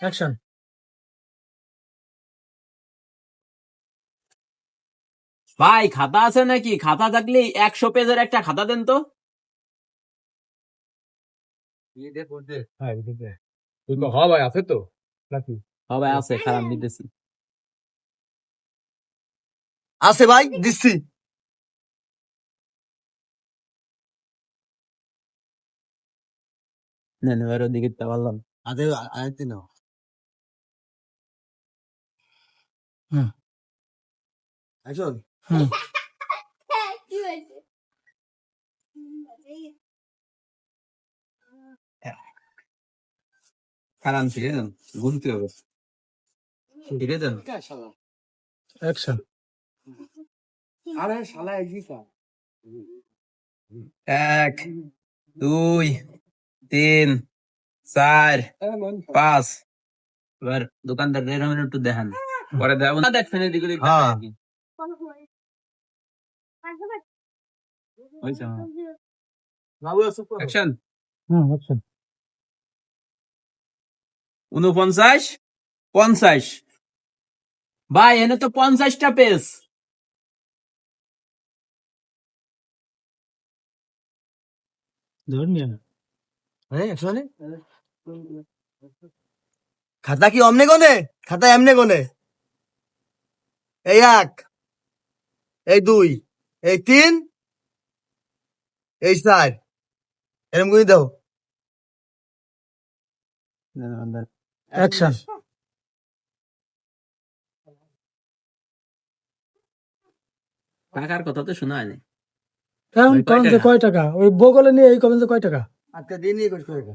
Action. ভাই খাতা আছে নাকি? খাতা থাকলে একশো পেজের একটা খাতা দেন তো। হ্যাঁ হ্যাঁ ভাই আছে তো। নাকি? সবাই আছে খারাপ দিতেছি। আছে ভাই দিচ্ছি। নেন এবার ওদিকে তা পারলাম আদে আইতে নাও হুম। অ্যাকশন হুম কি হয়েছে খারাপ ফিরে দেন গুনতে হবে ফিরে দেন অ্যাকশন আরে শালা এগিয়ে এক দুই তিন চার পাঁচ। এবার দোকানদার এরকম একটু দেখান। পরে দেখাবো না। দেখবেন এদিকে হ্যাঁ। উনপঞ্চাশ পঞ্চাশ। ভাই এনে তো পঞ্চাশটা পেজ হ্যাঁ অ্যাকশন খাতা কি অমনে কোনে খাতা এমনে কোনে এই এক এই দুই এই তিন এই চার। এরকম করে দাও। অ্যাকশন টাকার কথা তো শোনা হয়নি। কয় যে টাকা? কয় টাকা? ওই বগলে নিয়ে এই কমেন যে কয় টাকা? আজকে দিন নিয়ে করতে হবে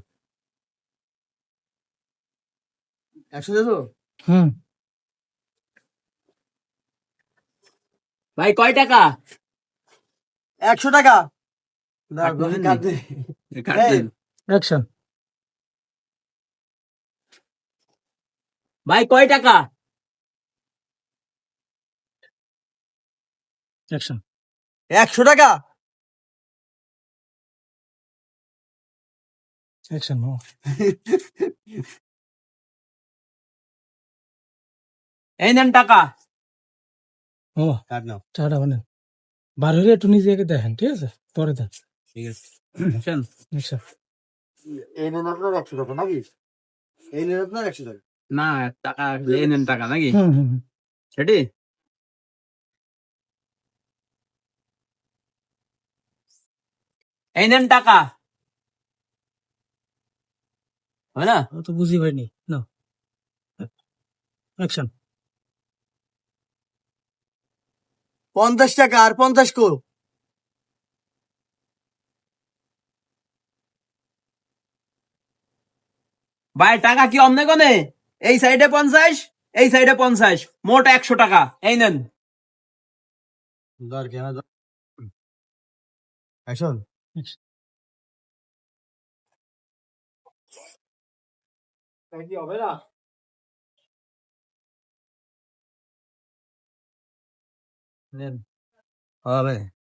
একশো দেবো? হুম। ভাই কয় টাকা? একশো টাকা। ভাই কয় টাকা? একশো টাকা। এই নেন টাকা। ও কাট নাও টাটা মানে বার হলে একটু নিজেকে দেখেন ঠিক আছে? পরে দেন ঠিক আছে। এই নেন আপনার একশো টাকা নাকি? এই নেন আপনার একশো টাকা। না টাকা এই নেন টাকা নাকি। সেটি? এই নেন টাকা। হয় না? ও তো বুঝি পাইনি। না অ্যাকশন। পঞ্চাশ টাকা আর পঞ্চাশ কো। ভাই টাকা কি অমনে কোনে? এই সাইডে পঞ্চাশ এই সাইডে পঞ্চাশ মোট একশো টাকা। এই নেন। হবে না? হবে